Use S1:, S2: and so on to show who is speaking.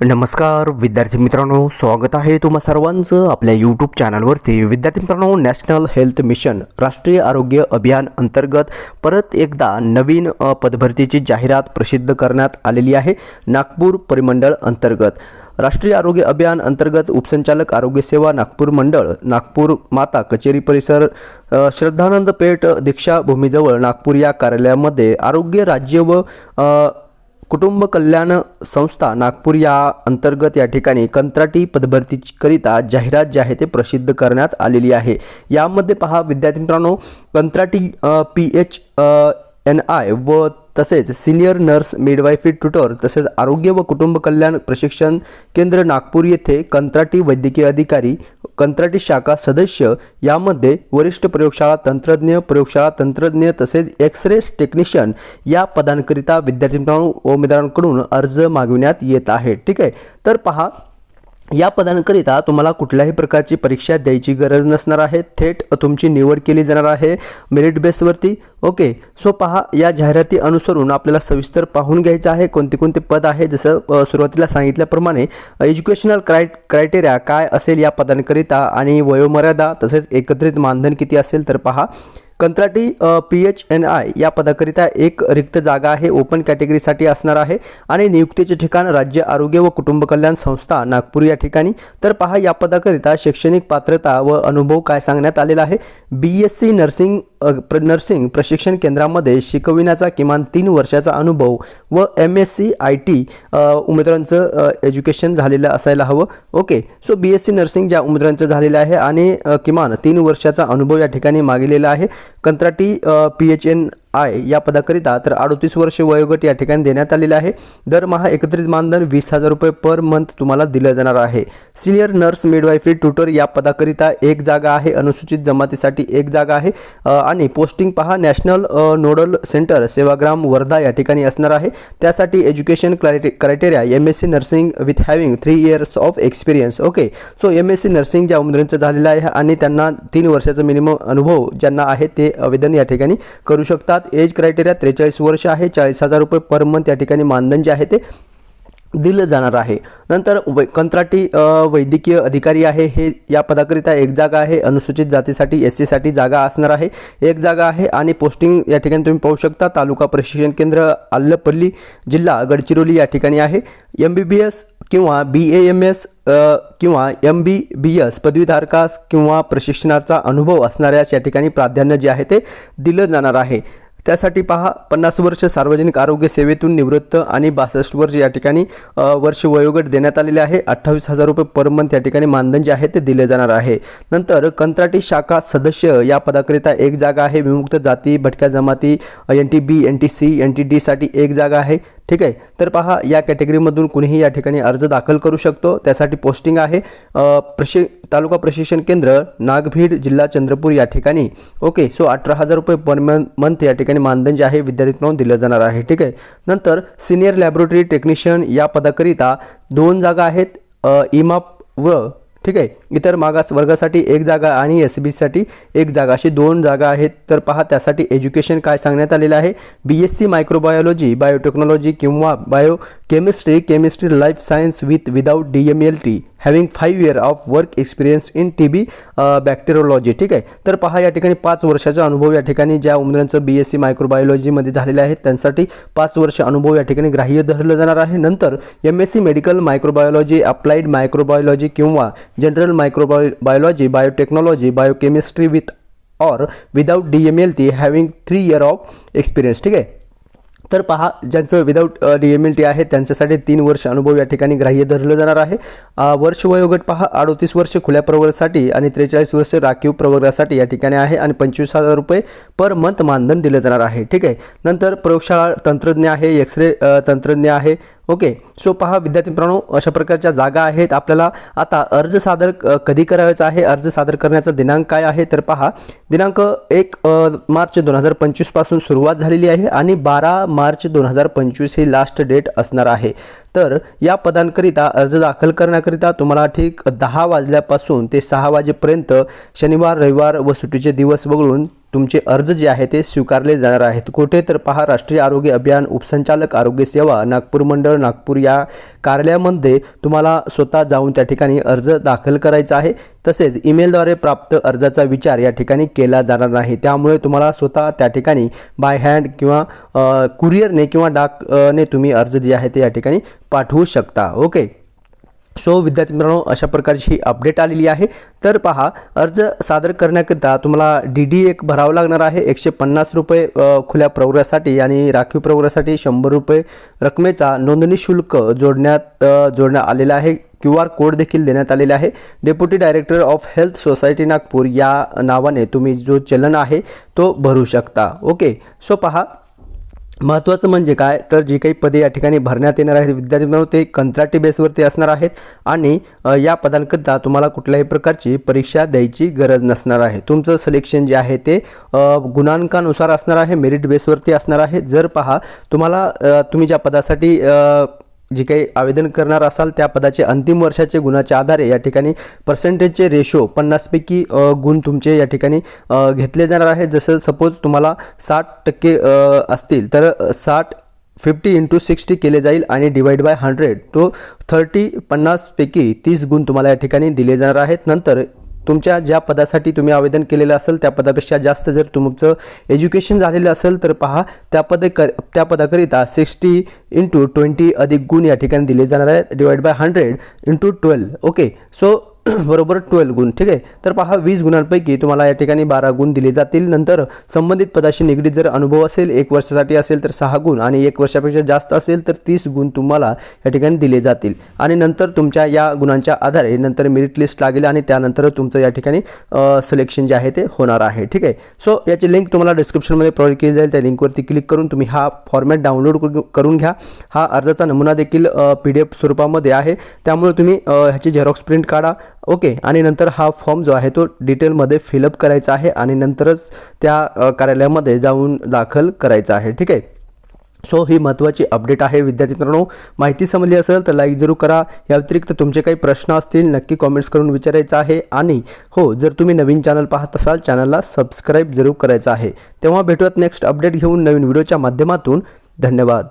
S1: नमस्कार विद्यार्थी मित्रांनो स्वागत आहे तुम्हा सर्वांचं आपल्या यूट्यूब चॅनलवरती विद्यार्थी मित्रांनो नॅशनल हेल्थ मिशन राष्ट्रीय आरोग्य अभियान अंतर्गत परत एकदा नवीन पदभरतीची जाहिरात प्रसिद्ध करण्यात आलेली आहे नागपूर परिमंडळ अंतर्गत. राष्ट्रीय आरोग्य अभियान अंतर्गत उपसंचालक आरोग्य सेवा नागपूर मंडळ नागपूर माता कचेरी परिसर श्रद्धानंद पेठ दीक्षाभूमीजवळ नागपूर या कार्यालयामध्ये आरोग्य राज्य व कुटुंब कल्याण संस्था नागपूर या अंतर्गत या ठिकाणी कंत्राटी पदभरतीकरिता जाहिरात जी आहे ते प्रसिद्ध करण्यात आलेली आहे. यामध्ये पहा विद्यार्थी मित्रांनो कंत्राटी पी एच एन आय व तसेच सिनियर नर्स मिडवायफी ट्युटर तसेच आरोग्य व कुटुंब कल्याण प्रशिक्षण केंद्र नागपूर येथे कंत्राटी वैद्यकीय अधिकारी कंत्राटी शाखा सदस्य यामध्ये वरिष्ठ प्रयोगशाळा तंत्रज्ञ प्रयोगशाळा तंत्रज्ञ तसेच एक्स रे टेक्निशियन या पदांकरिता विद्यार्थी मित्रांनो उमेदवारांकडून अर्ज मागविण्यात येत आहे. ठीक आहे? तर पहा या पदांकरिता तुम्हाला कुठल्याही प्रकारची परीक्षा द्यायची गरज नसणार आहे. थेट तुमची निवड केली जाणार आहे. मेरिट बेसवरती. ओके. सो पहा या जाहिराती अनुसरून आपल्याला सविस्तर पाहून घ्यायचं आहे. कोणते कोणते पद आहे? जसं सुरुवातीला सांगितल्याप्रमाणे एज्युकेशनल क्राय क्रायटेरिया काय असेल या पदांकरिता आणि वयोमर्यादा तसेच एकत्रित मानधन किती असेल तर पहा. कंत्राटी पी एच एन आय या पदाकरिता एक रिक्त जागा आहे ओपन कॅटेगरीसाठी असणार आहे. आणि नियुक्तीचे ठिकाण राज्य आरोग्य व कुटुंब कल्याण संस्था नागपूर या ठिकाणी. तर पहा या पदाकरिता शैक्षणिक पात्रता व अनुभव काय सांगण्यात आलेला आहे? बी एस सी नर्सिंग प्र नर्सिंग प्रशिक्षण केंद्रामध्ये शिकविण्याचा किमान तीन वर्षाचा अनुभव व M S C I T उमेदवारांचं एज्युकेशन झालेलं असायला हवं. Okay so B S C nursing ज्या उमेदवारांचं झालेलं आहे आणि किमान तीन वर्षाचा अनुभव या ठिकाणी मागितलेला आहे. कंत्राटी पी एच एन आय या पदाकरिता तर अडोतीस वर्ष वयोगट या ठिकाणी देण्यात आलेलं आहे. दरमहा एकत्रित मानधन वीस हजार रुपये पर मंथ तुम्हाला दिलं जाणार आहे. सिनियर नर्स मिडवायफरी ट्युटर या पदाकरिता एक जागा आहे. अनुसूचित जमातीसाठी एक जागा आहे. आणि पोस्टिंग पहा national nodal centre Sevagram Wardha या ठिकाणी असणार आहे. त्यासाठी education क्रायटे criteria M S C nursing with having three years of experience. Okay. So M S C nursing ज्या उमेदवारांचं झालेलं आहे आणि त्यांना तीन वर्षाचा मिनिमम अनुभव ज्यांना आहे ते आवेदन या ठिकाणी करू शकतात. एज क्रायटेरिया त्रेचाळीस वर्ष आहे. चाळीस हजार रुपये पर मंथ या ठिकाणी मानधन जे आहे ते दिलं जाणार आहे. नंतर वै कंत्राटी वैद्यकीय अधिकारी आहे. हे या पदाकरिता एक जागा आहे. अनुसूचित जातीसाठी एस सीसाठी जागा असणार आहे. एक जागा आहे आणि पोस्टिंग या ठिकाणी तुम्ही पाहू शकता. तालुका प्रशिक्षण केंद्र आल्लपल्ली जिल्हा गडचिरोली या ठिकाणी आहे. एम बी बी एस किंवा बी ए एम एस किंवा एम बी बी एस पदवीधारकास किंवा प्रशिक्षणाचा अनुभव असणाऱ्याच या ठिकाणी प्राधान्य जे आहे ते दिलं जाणार आहे. त्यासाठी पहा पन्नास वर्ष सार्वजनिक आरोग्य सेवेतून निवृत्त आणि बासष्ट वर्ष या ठिकाणी वर्ष वयोगट देण्यात आलेले आहे. अठ्ठावीस हजार रुपये पर मंथ या ठिकाणी मानधन जे आहे ते दिले जाणार आहे. नंतर कंत्राटी शाखा सदस्य या पदाकरिता एक जागा आहे. विमुक्त जाती भटक्या जमाती N T B N T C N T डीसाठी एक जागा आहे. ठीक आहे? तर पहा या कॅटेगरीमधून कुणीही या ठिकाणी अर्ज दाखल करू शकतो. त्यासाठी पोस्टिंग आहे. प्रशि तालुका प्रशिक्षण केंद्र नागभीड जिल्हा चंद्रपूर या ठिकाणी. ओके सो अठरा हजार रुपये पर मंथ या ठिकाणी मानधन जे आहे विद्यार्थ्यांना दिलं जाणार आहे. ठीक आहे? नंतर सिनियर लॅबोरेटरी टेक्निशियन या पदाकरिता दोन जागा आहेत. इमाप व ठीक आहे? इतर मागास वर्गासाठी एक जागा आणि एस बी सीसाठी एक जागा. अशी दोन जागा आहेत. तर पहा त्यासाठी एज्युकेशन काय सांगण्यात आलेलं आहे? B S C microbiology biotechnology किंवा biochemistry chemistry life science with without D M L T having five year of work experience in T B bacteriology ठीक आहे? तर पहा या ठिकाणी पाच वर्षाचा अनुभव या ठिकाणी ज्या उमेदवारांचं बी एस सी मायक्रोबायोलॉजीमध्ये झालेलं आहे त्यांसाठी पाच वर्ष अनुभव या ठिकाणी ग्राह्य धरलं जाणार आहे. नंतर M S C medical microbiology applied microbiology किंवा general microbio biology biotechnology biochemistry with or without D M L T having three year of experience ठीक आहे? तर पहा ज्यांचं without D M L T आहे त्यांच्यासाठी तीन वर्ष अनुभव या ठिकाणी ग्राह्य धरलं जाणार आहे. वर्ष वयोगट पहा अडोतीस वर्ष खुल्या प्रवर्गासाठी आणि त्रेचाळीस वर्ष राखीव प्रवर्गासाठी या ठिकाणी आहे आणि पंचवीस हजार रुपये पर मंथ मानधन दिलं जाणार आहे ठीक आहे? नंतर प्रयोगशाळा तंत्रज्ञ आहे एक्सरे तंत्रज्ञ आहे ओके सो पहा विद्यार्थी मित्रांनो अशा प्रकारच्या जागा आहेत. आपल्याला आता अर्ज सादर क- कधी करायचा आहे अर्ज सादर करण्याचा दिनांक काय आहे तर पहा दिनांक एक मार्च दोन हजार पंचवीसपासून सुरुवात झालेली आहे आणि बारा मार्च दोन हजार पंचवीस ही लास्ट डेट असणार आहे. तर या पदांकरिता अर्ज दाखल करण्याकरिता तुम्हाला ठीक दहा वाजल्यापासून ते सहा वाजेपर्यंत शनिवार रविवार व सुट्टीचे दिवस वगळून तुमचे अर्ज जे आहे ते स्वीकारले जाणार आहेत. कुठे तर पहा राष्ट्रीय आरोग्य अभियान उपसंचालक आरोग्य सेवा नागपूर मंडळ नागपूर या कार्यालयामध्ये तुम्हाला स्वतः जाऊन त्या ठिकाणी अर्ज दाखल करायचा आहे. तसेच ईमेलद्वारे प्राप्त अर्जाचा विचार या ठिकाणी केला जाणार नाही. त्यामुळे तुम्हाला स्वतः त्या ठिकाणी बाय हँड किंवा कुरिअरने किंवा डाकने तुम्ही अर्ज जे आहे ते या ठिकाणी पाठवू शकता. ओके सो विद्यार्थी मित्रांनो अशा प्रकारची ही अपडेट आलेली आहे. तर पहा अर्ज सादर करण्याकरिता तुम्हाला डी डी एक भरावं लागणार आहे. एकशे पन्नास रुपये खुल्या प्रवर्गासाठी आणि राखीव प्रवर्गासाठी शंभर रुपये रकमेचा नोंदणी शुल्क जोडण्यात जोडण्यात आलेला आहे. क्यू आर कोड देखील देण्यात आलेले आहे. Deputy director of health society Nagpur या नावाने तुम्ही जो चलन आहे तो भरू शकता. ओके सो पहा महत्त्वाचं म्हणजे काय? तर जी काही पदे या ठिकाणी भरण्यात येणार आहेत विद्यार्थी मित्रांनो ते कंत्राटी बेसवरती असणार आहेत आणि या पदांकरता तुम्हाला कुठल्याही प्रकारची परीक्षा द्यायची गरज नसणार आहे. तुमचं सिलेक्शन जे आहे ते गुणांकानुसार असणार आहे मेरिट बेसवरती असणार आहे. जर पहा तुम्हाला तुम्ही ज्या पदासाठी जे काही आवेदन करणार असाल त्या पदाचे अंतिम वर्षाचे गुणाच्या आधारे या ठिकाणी पर्सेंटेजचे रेशो पन्नासपैकी गुण तुमचे या ठिकाणी घेतले जाणार आहे जसं सपोज तुम्हाला साठ टक्के असतील तर साठ फिफ्टी इंटू सिक्स्टी केले जाईल आणि डिवाइड बाय हंड्रेड तो थर्टी पन्नासपैकी तीस गुण तुम्हाला या ठिकाणी दिले जाणार आहेत. नंतर तुमच्या ज्या पदासाठी तुम्ही आवेदन केलेलं असेल त्या पदापेक्षा जास्त जर तुमचं एज्युकेशन झालेलं असेल तर पहा त्या पदे कर त्या पदाकरिता सिक्स्टी इंटू ट्वेंटी अधिक गुण या ठिकाणी दिले जाणार आहेत divide by hundred into twelve okay so बरोबर ट्वेल्व गुण ठीक आहे? तर पहा वीस गुणांपैकी तुम्हाला या ठिकाणी बारा गुण दिले जातील. नंतर संबंधित पदाशी निगडीत जर अनुभव असेल एक वर्षासाठी असेल तर सहा गुण आणि एक वर्षापेक्षा जास्त असेल तर तीस गुण तुम्हाला या ठिकाणी दिले जातील. आणि नंतर तुमच्या या गुणांच्या आधारे नंतर मेरिट लिस्ट लागेल आणि त्यानंतर तुमचं या ठिकाणी सिलेक्शन जे आहे ते होणार आहे ठीक आहे? सो याची लिंक तुम्हाला डिस्क्रिप्शनमध्ये प्रोव्हाइड केली जाईल. त्या लिंकवरती क्लिक करून तुम्ही हा फॉर्मॅट डाउनलोड करून घ्या. हा अर्जाचा नमुना देखील पी डी एफ स्वरूपामध्ये आहे. त्यामुळे तुम्ही ह्याची झेरॉक्स प्रिंट काढा. ओके आणि नंतर हा फॉर्म जो आहे तो डिटेलमध्ये फिलअप करायचा आहे आणि नंतरच त्या कार्यालयामध्ये जाऊन दाखल करायचा आहे ठीक आहे? सो ही महत्त्वाची अपडेट आहे. विद्यार्थी मित्रांनो माहिती समजली असेल तर लाईक जरूर करा. या व्यतिरिक्त तुमचे काही प्रश्न असतील नक्की कॉमेंट्स करून विचारायचं आहे. आणि हो जर तुम्ही नवीन चॅनल पाहत असाल चॅनलला सबस्क्राईब जरूर करायचं आहे. तेव्हा भेटूयात नेक्स्ट अपडेट घेऊन नवीन व्हिडिओच्या माध्यमातून. धन्यवाद.